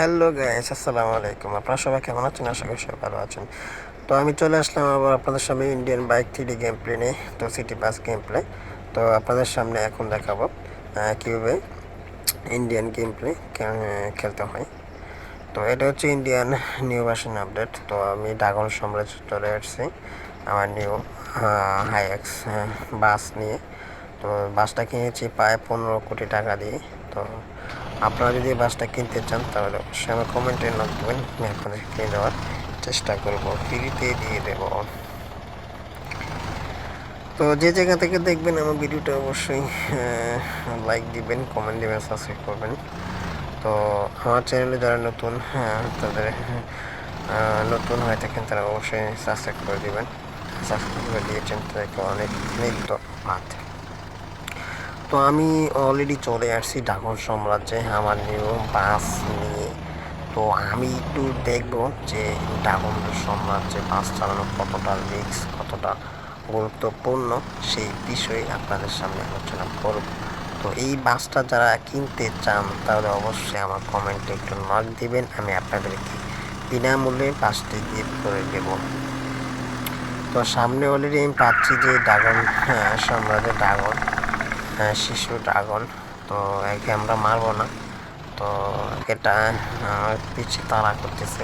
Hello guys আসসালামু আলাইকুম। আপনারা সবাই কেমন আছেন? আশা করি সবাই ভালো আছেন। তো আমি চলে আসলাম আবার আপনাদের সামনে Indian bike three game play নিয়ে, তো সিটি বাস গেম প্লে তো আপনাদের সামনে এখন দেখাবো কীভাবে ইন্ডিয়ান গেম প্লে খেলতে হয়। তো এটা হচ্ছে ইন্ডিয়ান নিউ ভার্সন আপডেট তো আমি ডাগন সাম্রাজ্য চলে আসছি, আমার নিউ হাই এক্স বাস নিয়ে। তো বাসটা কিনেছি প্রায় পনেরো কোটি টাকা দিয়ে। তো আপনারা যদি বাসটা কিনতে চান তাহলে অবশ্যই আমার কমেন্টে নক দেবেন আমি আপনাদের কিনে দেওয়ার চেষ্টা করব। ফ্রিতে দিয়ে দেব। তো যে জায়গা থেকে দেখবেন আমার ভিডিওটা অবশ্যই লাইক দিবেন কমেন্ট দিবেন সাবস্ক্রাইব করবেন। তো আমার চ্যানেলে যারা নতুন হ্যাঁ, তাদের নতুন হয়ে থাকেন তারা অবশ্যই সাবস্ক্রাইব করে দিবেন। সাবস্ক্রাইব করে দিয়েছেন তাদেরকে অনেক অনেক ধন্যবাদ। তো আমি অলরেডি চলে আসছি ডাকন সাম্রাজ্যে আমার নিউ বাস নিয়ে। তো আমি একটু দেখব যে ডাকন সাম্রাজ্যে বাস চালানো কতটা রিক্স কতটা গুরুত্বপূর্ণ সেই বিষয়ে আপনাদের সামনে আলোচনা করব। তো এই বাসটা যারা কিনতে চান তাহলে অবশ্যই আমার কমেন্টে একটু নক দিবেন আমি আপনাদেরকে বিনামূল্যে বাসটি গিফট করে দেবো। তো সামনে অলরেডি আমি পাচ্ছি যে ড্রাগন হ্যাঁ, সাম্রাজ্যের ড্রাগন শিশু ড্রাগন। তো একে আমরা মারবো না। তো এটা পিছিয়ে তাড়া করতেছে।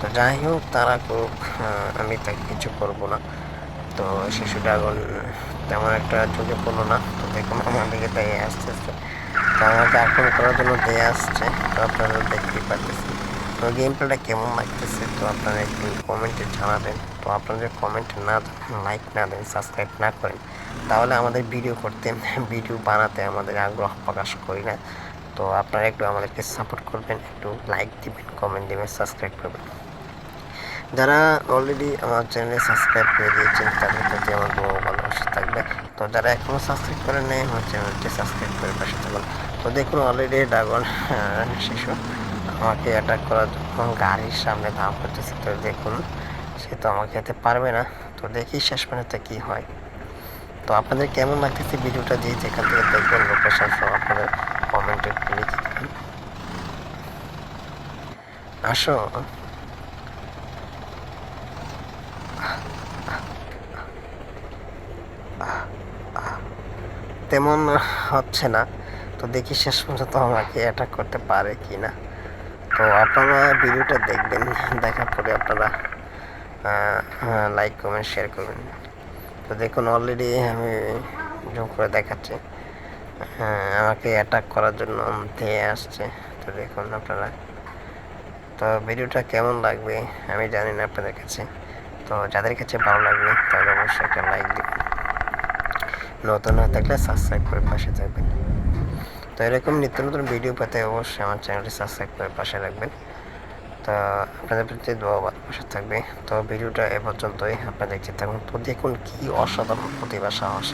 তো যাই হোক, তারা করুক আমি তাকে কিছু করব না। তো শিশু ড্রাগন তেমন একটা ঝুঁকে পড়ল না। তো দেখুন আমার দিকে তাই আসতেছে। তো আমাকে আক্রমণ করার জন্য দিয়ে আসছে। তো আপনারা দেখতেই পারতেছেন। তো গেম কেমন লাগতেছে, তো আপনারা একটু কমেন্টে জানাবেন। তো আপনারা কমেন্ট না, লাইক না দেন, সাবস্ক্রাইব না করেন তাহলে আমাদের ভিডিও করতে, ভিডিও বানাতে আমাদের আগ্রহ প্রকাশ করি না। তো আপনারা একটু আমাদেরকে সাপোর্ট করবেন, একটু লাইক দিবেন কমেন্ট দিবেন সাবস্ক্রাইব করবেন। যারা অলরেডি আমার চ্যানেলে সাবস্ক্রাইব করে দিয়েছেন, তাদের প্রতি আমার বহু ভালোবাসা থাকবে। তো যারা এখনও সাবস্ক্রাইব করে নেই, আমার চ্যানেলটি সাবস্ক্রাইব করে পাশে থাকুন। তো দেখুন অলরেডি ড্রাগন শিশু আমাকে অ্যাটাক করার জন্য গাড়ির সামনে ধাপ করতেছে। তো দেখুন, সে তো আমাকে যেতে পারবে না। তো দেখি শেষ পর্যন্ত কী হয়। তো আপনাদের কেমন লাগতেছে ভিডিওটা যে যেখান থেকে দেখবেন লোকেশন সহ আপনাদের কমেন্টে লিখে দেবেন আসো। তেমন হচ্ছে না। তো দেখি শেষ পর্যন্ত আমাকে অ্যাটাক করতে পারে কি না তো আপনারা ভিডিওটা দেখবেন, দেখার পরে আপনারা লাইক কমেন্ট শেয়ার করবেন। তো দেখুন অলরেডি আমি জুম করে দেখাচ্ছি। হ্যাঁ, আমাকে অ্যাটাক করার জন্য ধেয়ে আসছে। তো দেখুন আপনারা। তো ভিডিওটা কেমন লাগবে আমি জানি না আপনাদের কাছে। তো যাদের কাছে ভালো লাগবে তাহলে অবশ্যই একটা লাইক দিবেন। নতুন হয়ে থাকলে সাবস্ক্রাইব করে পাশে থাকবেন। তো এরকম নিত্য নতুন ভিডিও পেতে অবশ্যই আমার চ্যানেলটি সাবস্ক্রাইব করে পাশে রাখবেন। তো আপনাদের প্রতি দোয়া ভালোবাসা থাকবে। তো ভিডিওটা এ পর্যন্তই, আপনারা দেখতে থাকুন। তো দেখুন কি অসাধারণ প্রতিভা, সাহস।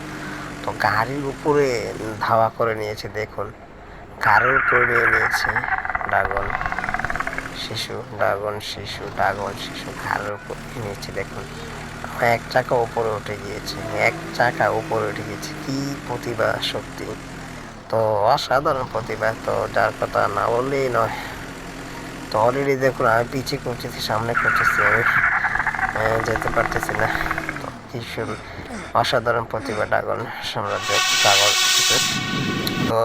তো গাড়ির উপরে ধাওয়া করে নিয়েছে, দেখুন। গাড়ির উপরে নিয়ে নিয়েছে ড্রাগন শিশু ড্রাগন শিশু ড্রাগন শিশু ঘাড়ের উপর নিয়েছে, দেখুন। এক চাকা উপরে উঠে গিয়েছে, এক চাকা উপরে উঠে গিয়েছে। কি প্রতিভা শক্তি তো অসাধারণ প্রতিভা, তো যার কথা না বললেই নয়। তো অলরেডি দেখুন আমি পিছিয়ে করতেছি সামনে করতেছি আমি। যেতে পারতেছি না। তো অসাধারণ প্রতিভা ডাগল সাম্রাজ্য ডাগল। তো